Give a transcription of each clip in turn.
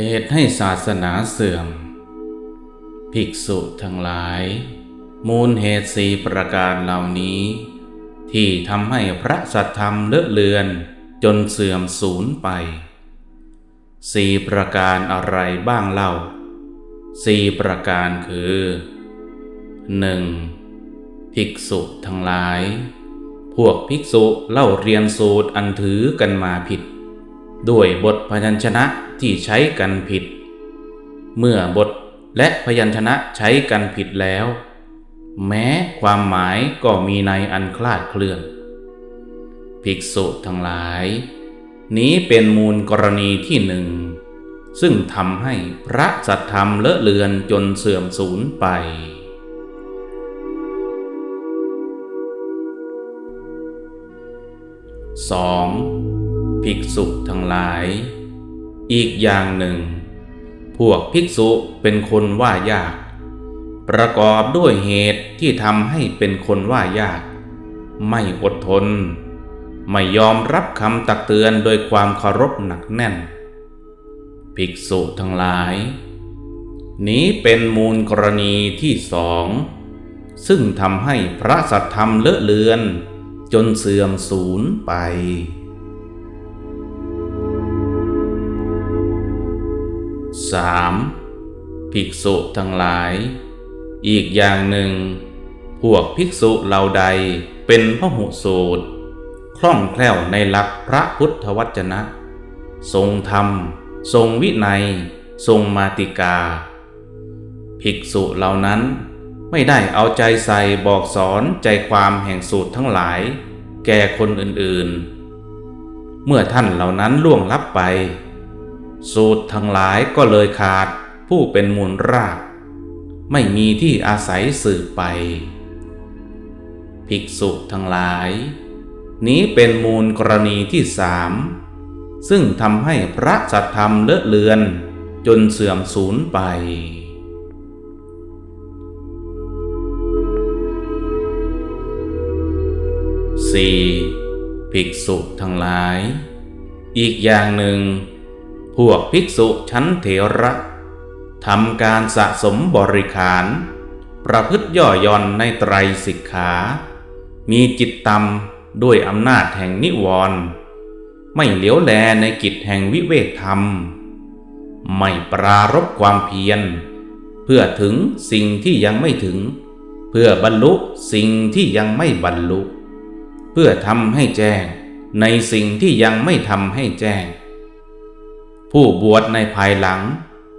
เหตุให้ศาสนาเสื่อม ภิกษุทั้งหลาย มูลเหตุสี่ประการเหล่านี้ ที่ทำให้พระสัทธรรมเลอะเลือนจนเสื่อมสูญไปสี่ประการอะไรบ้างเล่าสี่ประการคือหนึ่งภิกษุทั้งหลาย พวกภิกษุเล่าเรียนสูตรอันถือกันมาผิด ด้วยบทพยัญชนะที่ใช้กันผิด เมื่อบทและพยัญชนะใช้กันผิดแล้ว แม้ความหมายก็มีในอันคลาดเคลื่อน ภิกษุทั้งหลาย นี้เป็นมูลกรณีที่หนึ่ง ซึ่งทำให้พระสัทธรรมเลอะเลือนจนเสื่อมสูญไป 2. ภิกษุทั้งหลาย อีกอย่างหนึ่ง พวกภิกษุเป็นคนว่ายาก ประกอบด้วยเหตุที่ทำให้เป็นคนว่ายาก ไม่อดทน ไม่ยอมรับคำตักเตือนโดยความเคารพหนักแน่น ภิกษุทั้งหลาย นี้เป็นมูลกรณีที่สองซึ่งทำให้พระสัทธรรมเลอะเลือน จนเสื่อมสูญไป 3. ภิกษุทั้งหลาย อีกอย่างหนึ่ง พวกภิกษุเหล่าใดเป็นพหุสูตร คล่องแคล่วในหลักพระพุทธวจนะ ทรงธรรม ทรงวินัย ทรงมาติกา ภิกษุเหล่านั้นไม่ได้เอาใจใส่บอกสอนใจความแห่งสูตรทั้งหลาย แก่คนอื่นๆ เมื่อท่านเหล่านั้นล่วงลับไป สูตรทั้งหลายก็เลยขาดผู้เป็นมูลราก ไม่มีที่อาศัยสืบไป ภิกษุทั้งหลาย นี้เป็นมูลกรณีที่สามซึ่งทำให้พระสัทธรรมเลอะเลือนจนเสื่อมสูญไป 4. ภิกษุทั้งหลาย อีกอย่างหนึ่ง พวกภิกษุชั้นเถระทำการสะสมบริขาร ประพฤติย่อหย่อนในไตรสิกขา มีจิตตำด้วยอำนาจแห่งนิวรณ์ไม่เหลียวแลในกิจแห่งวิเวกธรรม ไม่ปรารบความเพียร เพื่อถึงสิ่งที่ยังไม่ถึง เพื่อบรรลุสิ่งที่ยังไม่บรรลุ เพื่อทำให้แจ้งในสิ่งที่ยังไม่ทำให้แจ้ง ผู้บวชในภายหลัง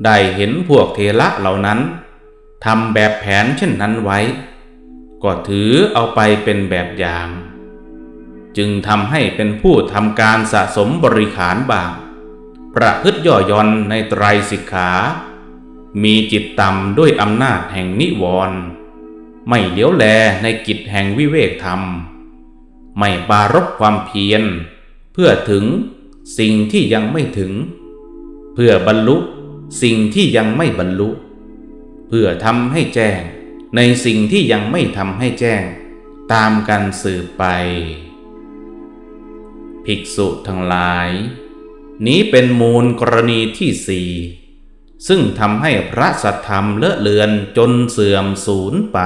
ได้เห็นพวกเทระเหล่านั้นทำแบบแผนเช่นนั้นไว้ ก็ถือเอาไปเป็นแบบอย่าง จึงทำให้เป็นผู้ทำการสะสมบริขารบาง ประพฤติย่อย่อนในไตรสิกขา มีจิตต่ำด้วยอำนาจแห่งนิวรณ์ไม่เลี้ยวแลในกิจแห่งวิเวกธรรม ไม่ปารบความเพียร เพื่อถึงสิ่งที่ยังไม่ถึง พื่อบรรลุสิ่งที่ยังไม่บรรลุ เพื่อทำให้แจ้งในสิ่งที่ยังไม่ทำให้แจ้ง ตามกันสืบไป ภิกษุทั้งหลาย นี้เป็นมูลกรณีที่สี่ซึ่งทำให้พระสัทธรรมเลอะเลือนจนเสื่อมสูญไป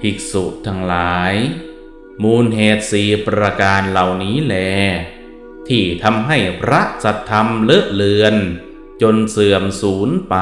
ภิกษุทั้งหลาย มูลเหตุสี่ประการเหล่านี้แล ที่ทำให้พระสัทธรรมเลอะเลือน จนเสื่อมสูญไป